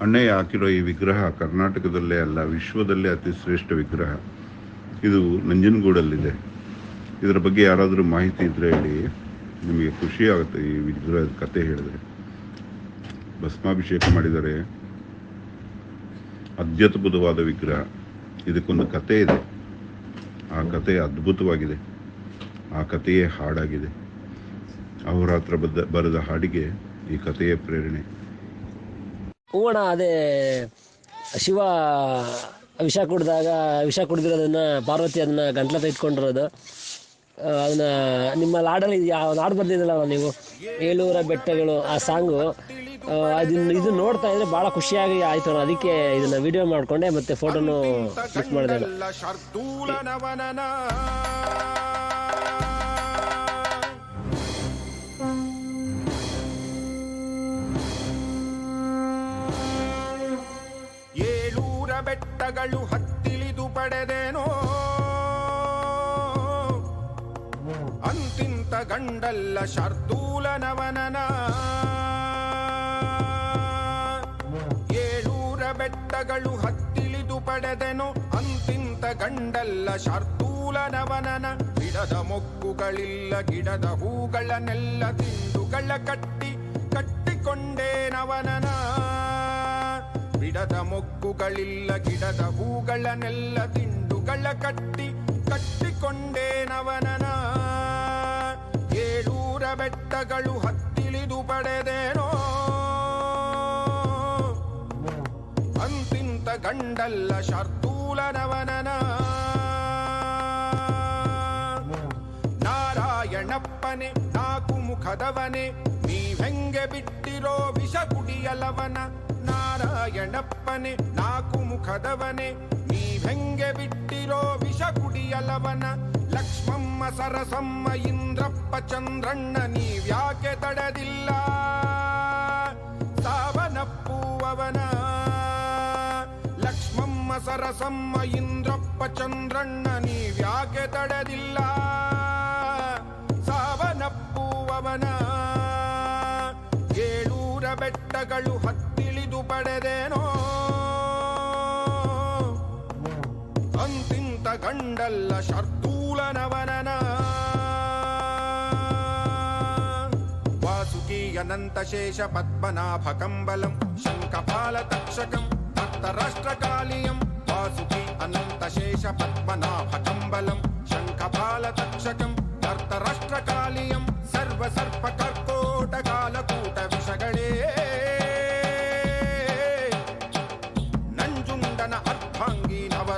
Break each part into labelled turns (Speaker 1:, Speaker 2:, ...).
Speaker 1: ಅಣ್ಣಯ್ಯ ಹಾಕಿರೋ ಈ ವಿಗ್ರಹ ಕರ್ನಾಟಕದಲ್ಲೇ ಅಲ್ಲ, ವಿಶ್ವದಲ್ಲೇ ಅತಿ ಶ್ರೇಷ್ಠ ವಿಗ್ರಹ. ಇದು ನಂಜನಗೂಡಲ್ಲಿದೆ. ಇದರ ಬಗ್ಗೆ ಯಾರಾದರೂ ಮಾಹಿತಿ ಇದ್ದರೆ ಹೇಳಿ. ನಿಮಗೆ ಖುಷಿ ಆಗುತ್ತೆ ಈ ವಿಗ್ರಹದ ಕತೆ ಹೇಳಿದ್ರೆ. ಭಸ್ಮಾಭಿಷೇಕ ಮಾಡಿದರೆ ಅತ್ಯದ್ಭುತವಾದ ವಿಗ್ರಹ. ಇದಕ್ಕೊಂದು ಕತೆ ಇದೆ. ಆ ಕತೆ ಅದ್ಭುತವಾಗಿದೆ. ಆ ಕಥೆಯೇ ಹಾಡಾಗಿದೆ. ಅಹೋರಾತ್ರ ಬದ್ದ ಬರೆದ ಹಾಡಿಗೆ ಈ ಕಥೆಯೇ ಪ್ರೇರಣೆ.
Speaker 2: ಹೂವಣ ಅದೇ ಶಿವ ವಿಷ ಕುಡಿದಾಗ ವಿಷ ಕುಡಿದಿರೋದನ್ನ ಪಾರ್ವತಿ ಅದನ್ನ ಗಂಟ್ಲ ಆ, ಅದನ್ನ ನಿಮ್ಮ ಲಾಡಲ್ಲಿ ಯಾವ ಹಾಡು ಬರ್ದಿದ್ದಲ್ಲ ನೀವು? ಏಳೂರ ಬೆಟ್ಟಗಳು ಆ ಸಾಂಗು. ಅದನ್ನ ಇದು ನೋಡ್ತಾ ಇದ್ರೆ ಭಾಳ ಖುಷಿಯಾಗಿ ಆಯ್ತು. ಅದಕ್ಕೆ ಇದನ್ನ ವಿಡಿಯೋ ಮಾಡಿಕೊಂಡೆ ಮತ್ತೆ ಫೋಟೋನು ಕ್ಲಿಕ್ ಮಾಡಿದೆ
Speaker 3: ಬೆಟ್ಟಗಳು ಹತ್ತಿಳಿದು ಪಡೆದೇನೋ? ಅಂತಿಂತ ಗಂಡಲ್ಲ ಶಾರ್ದೂಲನವನನ. ಏಳೂರ ಬೆಟ್ಟಗಳು ಹತ್ತಿಳಿದು ಪಡೆದೆನು? ಅಂತಿಂತ ಗಂಡಲ್ಲ ಶಾರ್ದೂಲನವನನ. ಗಿಡದ ಮೊಗ್ಗುಗಳಿಲ್ಲ, ಗಿಡದ ಹೂಗಳನ್ನೆಲ್ಲ ತಿಂಡುಗಳ ಕಟ್ಟಿ ಕಟ್ಟಿಕೊಂಡೇನವನನ. ಬಿಡದ ಮೊಗ್ಗುಗಳಿಲ್ಲ, ಗಿಡದ ಹೂಗಳನ್ನೆಲ್ಲ ತಿಂಡುಗಳ ಕಟ್ಟಿ ಕಟ್ಟಿಕೊಂಡೇನವನನ ಏಳೂರ ಬೆಟ್ಟಗಳು ಹತ್ತಿಳಿದು ಪಡೆದೇನೋ. ಅಂತಿಂತ ಗಂಡಲ್ಲ ಶಾರ್ದೂಲನವನನ ನಾರಾಯಣಪ್ಪನೆ ನಾಕು ಮುಖದವನೆ ನೀವೆಂಗೆ ಬಿಟ್ಟಿರೋ ವಿಷ ಕುಡಿಯಲವನ ನಾರಾಯಣಪ್ಪನೆ, ನಾಕು ಮುಖದವನೆ. ನೀವೆಂಗೆ ಬಿಟ್ಟಿರೋ ವಿಷ ಕುಡಿಯಲವನ ಲಕ್ಷ್ಮಮ್ಮ, ಸರಸಮ್ಮ, ಇಂದ್ರಪ್ಪ, ಚಂದ್ರಣ್ಣ, ನೀವ್ಯಾಕೆ ತಡೆದಿಲ್ಲ? ಸಾವನಪ್ಪುವವನ ಲಕ್ಷ್ಮಮ್ಮ, ಸರಸಮ್ಮ, ಇಂದ್ರಪ್ಪ, ಚಂದ್ರಣ್ಣ, ನೀವ್ಯಾಕೆ ತಡೆದಿಲ್ಲ? ಸಾವನಪ್ಪುವವನ ಬೆಟ್ಟಗಳು ಹತ್ತಿಳಿದು ಪಡೆದೇನೋ ಅಂತಿಂತ ಗಂಡಲ್ಲ ಶರ್ತೂಲನವನನ ವಾಸುಕಿ ಅನಂತ ಶೇಷ ಪದ್ಮನಾಭ ಕಂಬಲಂ ಶಂಖಪಾಲ ತಕ್ಷಕಂ ಭಕ್ತರಾಷ್ಟ್ರಕಾಲಿಯಂ ವಾಸುಕಿ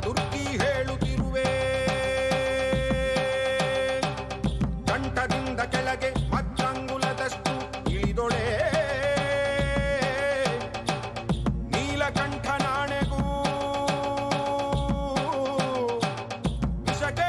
Speaker 3: ದುರ್ಗಿ ಹೇಳುತ್ತಿರುವೆ ಕಂಠದಿಂದ ಕೆಳಗೆ ಮಚ್ಚಂಗುಲದಷ್ಟು ಇಳಿದೊಳೆ ನೀಲಕಂಠ ನಾಣೆಗೂ ವಿಷಕ್ಕೆ